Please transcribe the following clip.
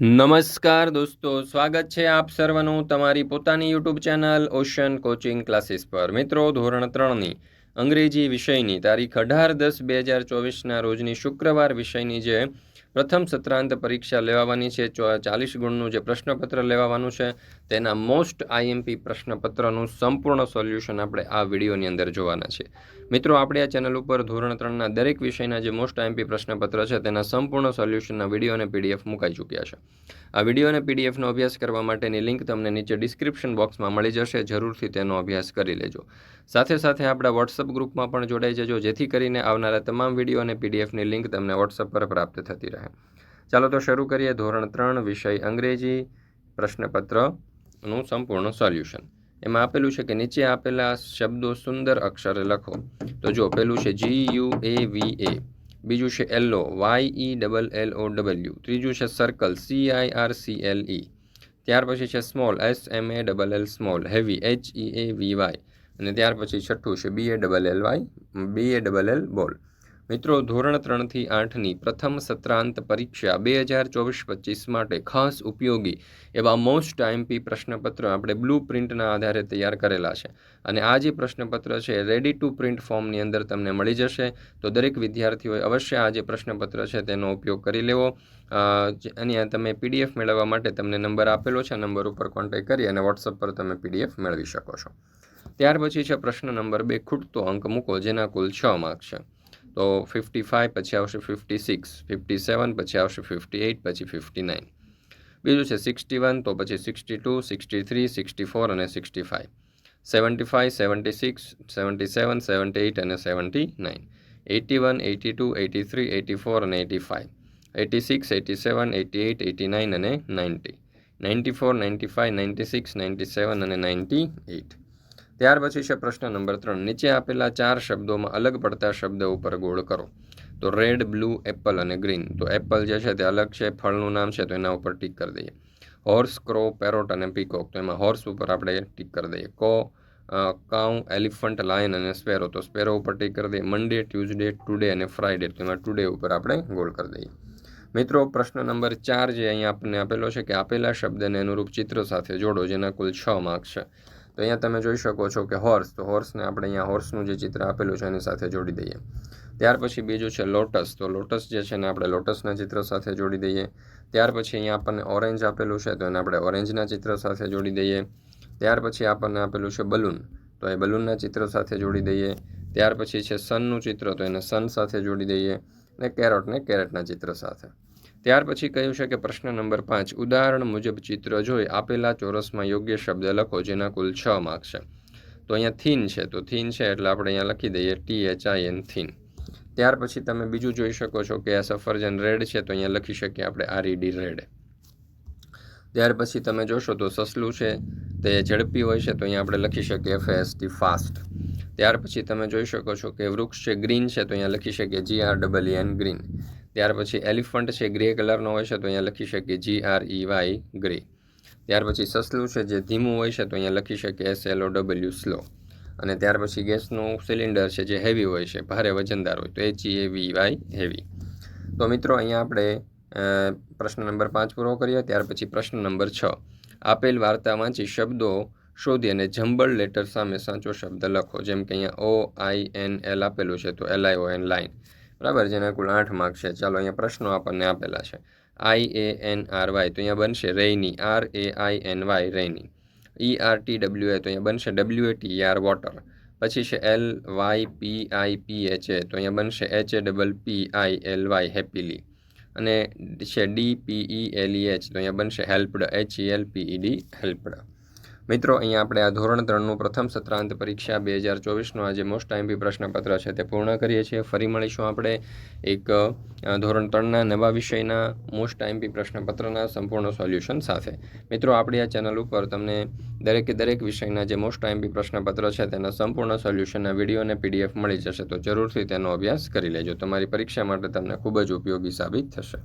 નમસ્કાર દોસ્તો, સ્વાગત છે આપ સર્વનું તમારી પોતાની YouTube channel Ocean coaching classes પર. મિત્રો, ધોરણ ત્રણની અંગ્રેજી વિષયની તારીખ અઢાર દસ બે હજાર ચોવીસના રોજની શુક્રવાર વિષયની જે પ્રથમ સત્રાંત પરીક્ષા લેવાવાની છે. ચાલીસ ગુણનું જે પ્રશ્નપત્ર લેવાનું છે, તેના મોસ્ટ આઈએમપી પ્રશ્નપત્રનું સંપૂર્ણ સોલ્યુશન આપણે આ વિડીયોની અંદર જોવાના છે. મિત્રો, આપણે આ ચેનલ ઉપર ધોરણ ત્રણના દરેક વિષયના જે મોસ્ટ આઈએમપી પ્રશ્નપત્ર છે, તેના સંપૂર્ણ સોલ્યુશનના વીડિયો અને પીડીએફ મુકાઈ ચૂક્યા છે. આ વીડિયો અને પીડીએફનો અભ્યાસ કરવા માટેની લિંક તમને નીચે ડિસ્ક્રિપ્શન બોક્સમાં મળી જશે. જરૂરથી તેનો અભ્યાસ કરી લેજો. સાથે સાથે આપણા વોટ્સઅપ ગ્રુપમાં પણ જોડાઈ જજો. જેથી કરીને આવનારા તમામ વીડિયો અને પીડીએફની લિંક તમને વોટ્સઅપ પર પ્રાપ્ત થતી રહે. ચાલો તો શરૂ કરીએ ધોરણ ત્રણ, વિષય અંગ્રેજી પ્રશ્નપત્રનું સંપૂર્ણ સોલ્યુશન. એમાં આપેલું છે કે નીચે આપેલા શબ્દો સુંદર અક્ષરે લખો. તો જો પેલું છે G U A V A બીજું છે yellow Y E double L O W ત્રીજું છે circle C I R C L E ત્યાર પછી છે small S M A double L small heavy H E A V Y અને ત્યાર પછી છઠ્ઠું છે B A double L Y B A double L ball મિત્રો, ધોરણ ત્રણથી આઠની પ્રથમ સત્રાંત પરીક્ષા બે હજાર ચોવીસ પચીસ માટે ખાસ ઉપયોગી એવા મોસ્ટ આઈએમપી પ્રશ્નપત્ર આપણે બ્લુ પ્રિન્ટના આધારે તૈયાર કરેલા છે. અને આ જે પ્રશ્નપત્ર છે રેડી ટુ પ્રિન્ટ ફોર્મની અંદર તમને મળી જશે. તો દરેક વિદ્યાર્થીઓએ અવશ્ય આ જે પ્રશ્નપત્ર છે, તેનો ઉપયોગ કરી લેવો. અને તમે પીડીએફ મેળવવા માટે તમને નંબર આપેલો છે નંબર ઉપર કોન્ટેક્ટ કરી અને વોટ્સઅપ પર તમે પીડીએફ મેળવી શકો છો. ત્યાર પછી છે પ્રશ્ન નંબર બે, ખૂટતો અંક મૂકો, જેના કુલ છ માર્ક છે. તો ફિફ્ટી ફાઇવ પછી આવશે ફિફ્ટી સિક્સ ફિફ્ટી સેવન પછી આવશે ફિફ્ટી એઇટ પછી ફિફ્ટી નાઇન બીજું છે સિક્સટી વન તો પછી sixty two sixty three sixty four અને sixty five seventy five seventy six seventy seven seventy eight અને seventy nine eighty one eighty two eighty three eighty four અને eighty five eighty six eighty seven eighty eight eighty nine અને ninety ninety four ninety five ninety six ninety seven અને ninety eight ત્યાર પછી છે પ્રશ્ન number ત્રણ. નીચે આપેલા ચાર શબ્દોમાં અલગ પડતા શબ્દ ઉપર ગોળ કરો. તો રેડ, બ્લુ, એપલ અને ગ્રીન. તો એપલ જે છે તે અલગ છે, ફળનું નામ છે તો એના ઉપર ટીક કરી દઈએ. હોર્સ, ક્રો, પેરોટ અને પીકોક. તો એમાં હોર્સ ઉપર આપણે ટીક કરી દઈએ. કો કાઉ, એલિફન્ટ, લાયન અને સ્પેરો. તો સ્પેરો ઉપર ટીક કરી દઈએ. મંડે, ટ્યુઝડે, ટુડે અને ફ્રાઈડે તો એમાં ટુડે ઉપર આપણે ગોળ કરી દઈએ. મિત્રો, પ્રશ્ન નંબર ચાર જે અહીંયા આપણને આપેલો છે કે આપેલા શબ્દને અનુરૂપ ચિત્ર સાથે જોડો, જેના કુલ છ માર્ક્સ છે. તો અહીંયા તમે જોઈ શકો છો કે હોર્સ તો હોર્સને આપણે અહીંયા હોર્સનું જે ચિત્ર આપેલું છે એની સાથે જોડી દઈએ. ત્યાર પછી બીજું છે લોટસ તો લોટસ જે છે ને આપણે લોટસના ચિત્ર સાથે જોડી દઈએ. ત્યાર પછી અહીંયા આપણને ઓરેન્જ આપેલું છે, તો એને આપણે ઓરેન્જના ચિત્ર સાથે જોડી દઈએ. ત્યાર પછી આપણને આપેલું છે બલૂન તો એ બલૂનના ચિત્ર સાથે જોડી દઈએ. ત્યાર પછી છે સનનું ચિત્ર, તો એને સન સાથે જોડી દઈએ. અને કેરોટને કેરેટના ચિત્ર સાથે. ત્યાર પછી કહ્યું છે કે પ્રશ્ન નંબર પાંચ, ઉદાહરણ મુજબ ચિત્ર જોઈ આપેલા ચોરસમાં યોગ્ય શબ્દ લખો જેના કુલ છ માર્ક છે. તો અહીંયા થીન છે, તો થીન છે એટલે આપણે અહીંયા લખી દઈએ T H I N thin. ત્યાર પછી તમે બીજું જોઈ શકો છો કે આ સફરજન રેડ છે, તો અહીંયા લખી શકીએ આપણે આરઈડી ડી રેડ. ત્યાર પછી તમે જોશો તો સસલું છે, તે ઝડપી હોય છે, તો અહીંયા આપણે લખી શકીએ એફ એસ ટી ફાસ્ટ ત્યાર પછી તમે જોઈ શકો છો કે વૃક્ષ છે ગ્રીન છે, તો અહીંયા લખી શકીએ G R double N green ત્યાર પછી એલિફન્ટ છે, ગ્રે કલરનો હોય છે, તો અહીંયા લખી શકીએ G R E Y grey. ત્યાર પછી સસલું છે, જે ધીમું હોય છે, તો અહીંયા લખી શકીએ S L O W slow અને ત્યાર પછી ગેસનું સિલિન્ડર છે, જે હેવી હોય છે, ભારે વજનદાર હોય, તો H A V Y heavy તો મિત્રો, અહીંયા આપણે પ્રશ્ન નંબર પાંચ પૂરો કરીએ, ત્યાર પછી પ્રશ્ન નંબર છ. આપેલ વાર્તા વાંચી શબ્દો શોધી અને જંબલ લેટર સામે સાચો શબ્દ લખો, જેમ કે અહીંયા ઓ આઈ એન એલ આપેલું છે, તો L I O N line બરાબર જેના કુલ આઠ માર્ક છે. ચાલો, અહીંયા પ્રશ્નો આપણને આપેલા છે. I A N R Y તો અહીંયા બનશે rainy R A I N Y rainy E R T W A તો અહીંયા બનશે W A T R water પછી છે L Y P I P H A તો અહીંયા બનશે H A double P I L Y happily અને છે D P E L E H તો અહીંયા બનશે helped H E L P E D helped મિત્રો, અહીંયા આપણે આ ધોરણ ત્રણનું પ્રથમ સત્રાંત પરીક્ષા બે હજાર ચોવીસનું આ જે મોસ્ટ આઈમ્પી પ્રશ્નપત્ર છે તે પૂર્ણ કરીએ છીએ. ફરી મળીશું આપણે એક ધોરણ ત્રણના નવા વિષયના મોસ્ટ આઈમ્પી પ્રશ્નપત્રના સંપૂર્ણ સોલ્યુશન સાથે. મિત્રો, આપણી આ ચેનલ ઉપર તમને દરેકે દરેક વિષયના જે મોસ્ટ આઈમ્પી પ્રશ્નપત્ર છે તેના સંપૂર્ણ સોલ્યુશનના વીડિયો અને પીડીએફ મળી જશે તો જરૂરથી તેનો અભ્યાસ કરી લેજો. તમારી પરીક્ષા માટે તમને ખૂબ જ ઉપયોગી સાબિત થશે.